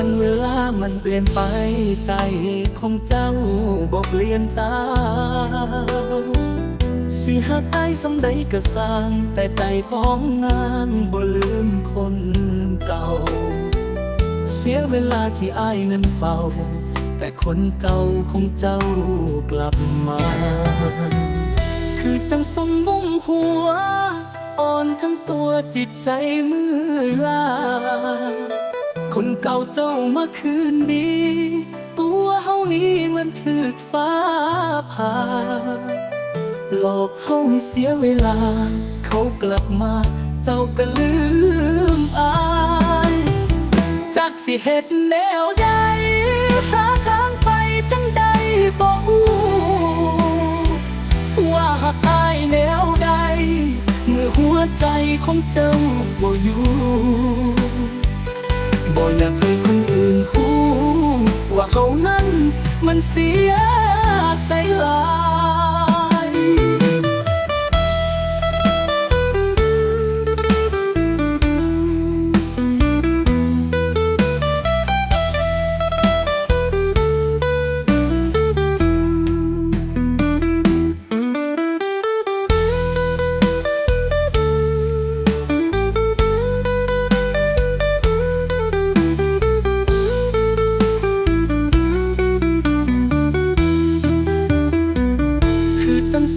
วันเวลามันเปลี่ยนไปใจของเจ้าบอกเปลี่ยนตา สิหักไอ้สำใดก็สร้าง แต่ใจของงานบ่ลืมคนเก่า เสียเวลาที่อ้ายนั้นเฝ้า แต่คนเก่าของเจ้ากลับมา คือจังสมมุงหัว อ่อนทั้งตัวจิตใจมือลา คนเก่าเจ้ามาคืนดี ตัวเฮานี้มันถึกฟ้าผ่าหลอกเขาให้เสียเวลา เขากลับมาเจ้าก็ลืมอายจากสิเฮ็ดแนวใดหาทางไปจังใดบ่ฮู้ว่าหักอายแนวใด เมื่อหัวใจของเจ้าบ่อยู่ เสีย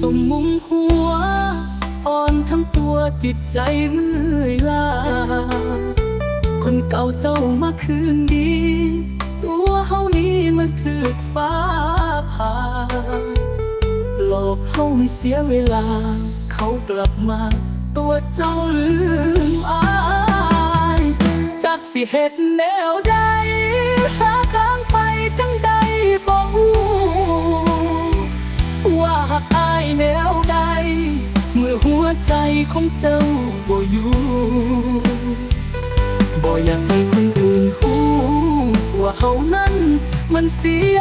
สมมุมหัว อ่อนทั้งตัวจิตใจเมื่อยล้าคนเก่าเจ้ามาคืนดี ตัวเฮานี้มันถึกฟ้าผ่าหลอกเฮาให้เสียเวลา เขากลับมา ตัวเจ้าลืมอายจากสิเฮ็ดแนวใด ใจของเจ้าบ่อยู่บ่อยากให้คนอื่นหูว่าเฮานั้นมันเสีย